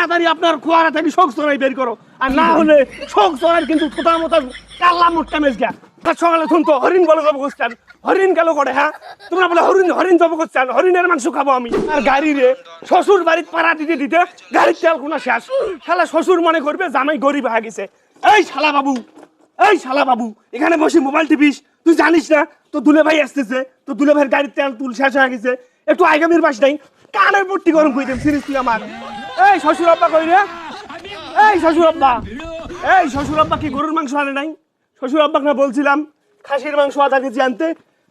তাড়াতাড়ি আপনার খোয়ারা থেকে শোক চড়াই বের করো। আর না হলে শোক চড়াই কিন্তু থোতা মোতা কাল্লা মোটটা মেজ গা সকালে শুন তো হরিণ বলে জব করছেন হরিণ গেল করে হ্যাঁ? তোমরা বলে, হরিণ হরিণ জব করছেন হরিণের মাংস খাব আমি। আর গাড়ি রে, শ্বশুর বাড়ির পাড়া দিতে দিতে গাড়ির তেল কোনা শেষ। শালা শ্বশুর মনে করবে জামাই গরিব হয়ে গেছে। এই শালা বাবু, এই শালা বাবু, এখানে বসে মোবাইল টিপিস। তুই জানিস না তো দুলে ভাই আসতেছে তো দুলে ভাইয়ের গাড়ির তেল তুল শেষ হয়ে গেছে। একটু আগামীর বাস নাই কানের পট্টি গরম করে সিরিজ তুই আমার। এই শ্বশুর আব্বা কই রে? এই শ্বশুর আব্বা। এই শ্বশুর আব্বা কি গরুর মাংস আনে নাই? শ্বশুর আব্বাকে না বলছিলাম, খাসির মাংস আধা কেজি আনতে,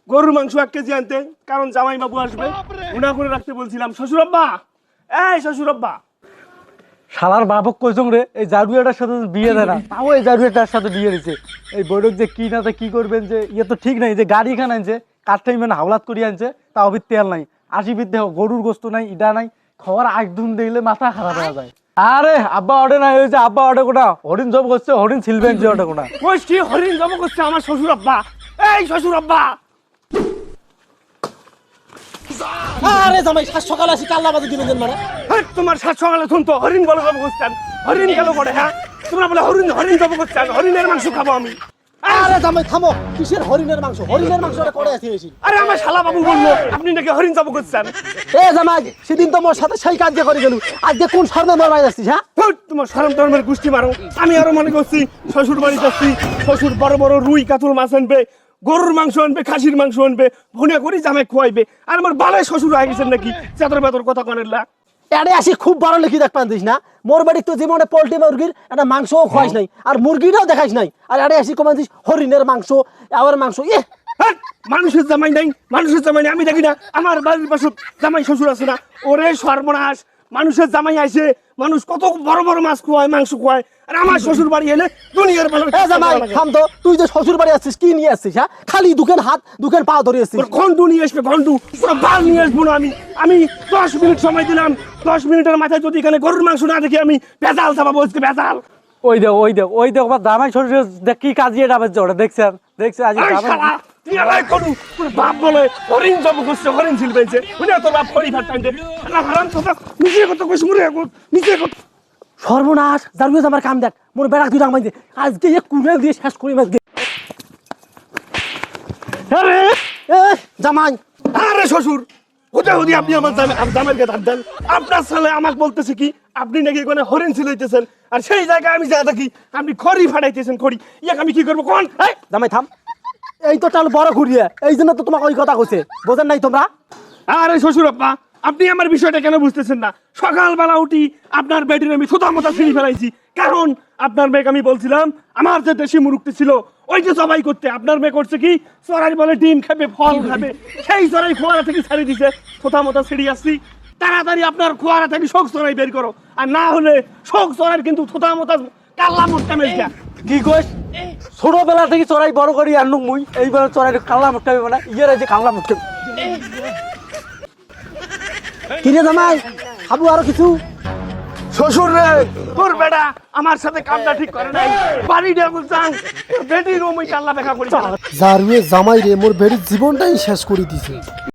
গরুর মাংস এক কেজি আনতে, কারণ জামাই বাবু আসবে। গুণা করে রাখতে বলছিলাম, শ্বশুর আব্বা, এই শ্বশুর আব্বা। শালার বাবক কইসং রে, এই জারুয়াটার সাথে বিয়ে দেয় না। তাও এই জারুয়াটার সাথে বিয়ে দিছে। এই বৈঠক যে কি না তা কি করবেন যে ইয়ে তো ঠিক নাই যে গাড়ি এখানে আনছে কাঠটাই মানে হাওলাত করিয়ে আনছে, তাও তেল নাই। আশি বিদ্যে গরুর গোস্ত নাই, ইটা নাই। খাওয়ার আগ ধুন দেখলে মাথা খারাপ হয়ে যায়। আরে আব্বা অডে নাই হয়েছে আব্বা অডে কোটা হরিণ জব করছে হরিণ ছিলবেন যে অডে কোটা কইস কি হরিণ জব করছে আমার শ্বশুর আব্বা? এই শ্বশুর আব্বা! আরে জামাই সাত সকালে আসি কাল্লা বাজে দিবেন মানে হ্যাঁ, তোমার সাত সকালে শুন তো হরিণ বলে জব করছেন হরিণ গেল করে হ্যাঁ? তোমরা বলে হরিণ হরিণ জব করছেন হরিণের মাংস খাব আমি। আরে জামাই থামো। কিসের হরিণের মাংস? হরিণের মাংস করে আরে আমার শালা বাবু বলল আপনি নাকি হরিণ করছেন এ জামাই সেদিন তো মোর সাথে সেই কাজ করে গেল আজকে কোন শর্মে মর যাচ্ছিস হ্যাঁ? তোমার টরমের গুষ্টি মারো। আমি আরও মনে করছি শ্বশুর বাড়ি যাচ্ছি শ্বশুর বড় বড় রুই কাতল মাছ আনবে গরুর মাংস আনবে খাসির মাংস আনবে ভুনে করি জামাই খোয়াইবে। আর আমার বালায় শ্বশুর হয়ে গেছেন নাকি? চাদর বেতর কথা কনের লা। এড়ে আসি খুব বড় লিখি দেখ পান্তিস না। মোর বাড়ি তো জীবনে পোল্ট্রি মুরগির একটা মাংসও খোয়াইস নাই আর মুরগিটাও দেখাইস নাই। আর এড়ে আসি কমান্তিস হরিণের মাংস আবার মাংস এ। হ্যাঁ, মানুষের জামাই নাই মানুষের জামাই নাই আমি দেখি না। আমার বাড়ির পাশে জামাই শ্বশুর আছে না। ওরে সর্বনাশ মানুষের জামাই আসে মানুষ কত বড় বড় মাছ খোয়ায় মাংস খোয়ায়। আর আমার শ্বশুর বাড়ি এলে দুনিয়ার ভালো এ জামাই থাম তো তুই যে শ্বশুর বাড়ি আসছিস কি নিয়ে আসছিস হ্যাঁ? খালি দুখান হাত দুখান পা ধরে আসছিস। ঘন্টু নিয়ে আসবে ঘন্টু। পুরো বাল নিয়ে আসব না আমি। আমি দশ মিনিট সময় দিলাম। দশ মিনিটের মাথায় যদি এখানে গরুর মাংস না দেখি আমি ভেজাল চাপা বলছি ভেজাল। ওই দেখ ওই দেখ ওই দেখ আমার দামাই শরীরে দেখ কি কাজিয়ে ডাবেছে ওটা দেখছেন? দেখছে আজ এই শালা, তুই আলাই করু। তোর বাপ বলে হরিণ জব করছে হরিণ ছিল পেয়েছে বুঝলে তোর বাপ হরি ভাত টানছে। না হারাম কথা নিজে কত কইস মুরে এখন নিজে কত সর্বনাশ আমার কাম দেখ মোর বেড়া দে। আজকে কুড়ে দিয়ে শেষ করি আজকে আরে! এ জামাই। আরে শ্বশুর হুদি আপনি আমার দেন। আপনার ছেলে আমাকে বলতেছে কি আপনি নাকি এখানে হরিণ ছিলাইতেছেন আর সেই জায়গায় আমি যা দেখি আপনি খড়ি ফাটাইতেছেন খড়ি। ইয়াক আমি কি করব? কোন? জামাই থাম। এই তো চাল বড় ঘুরিয়ে। এই জন্য তো তোমাকে ওই কথা কইছে। বোঝেন নাই তোমরা? আরে শ্বশুর আব্বা, আপনি আমার বিষয়টা কেন বুঝতেছেন না? সকালবেলা উঠি আপনার বেডির আমি থোতা মোতা ছিঁড়ি ফেলাইছি। কারণ আপনার মেয়েকে আমি বলছিলাম, আমার যে দেশি মুরুক্তি ছিল, ওই যে জবাই করতে। আপনার মেয়ে করছে কি? চড়াই বলে ডিম খাবে, ফল খাবে। সেই চড়াই খোয়ারা থেকে ছাড়ি দিছে। থোতা মোতা ছিঁড়ি আসছি। তাড়াতাড়ি আপনার খোয়ারা থেকে শোক চড়াই বের করো। আর না হলে শোক চড়াই কিন্তু থোতা মোতা কাল্লা মোটটা মেজগা কি কইস? ছোটবেলা থেকে চড়াই বড় করি আনলু মুই। এইবার চড়াই কাল্লা মুট্টা হবে না ইয়ের যে কাল্লা মুট্টা কিরে জামাই খাব আরও কিছু? শ্বশুর রে তোর বেটা আমার সাথে কামটা ঠিক করে নাই। বাড়ি দিয়ে বলছাং বেটির ওই কাল্লা দেখা করি জারুয়ে জামাই রে মোর বেড়ির জীবনটাই শেষ করে দিছে।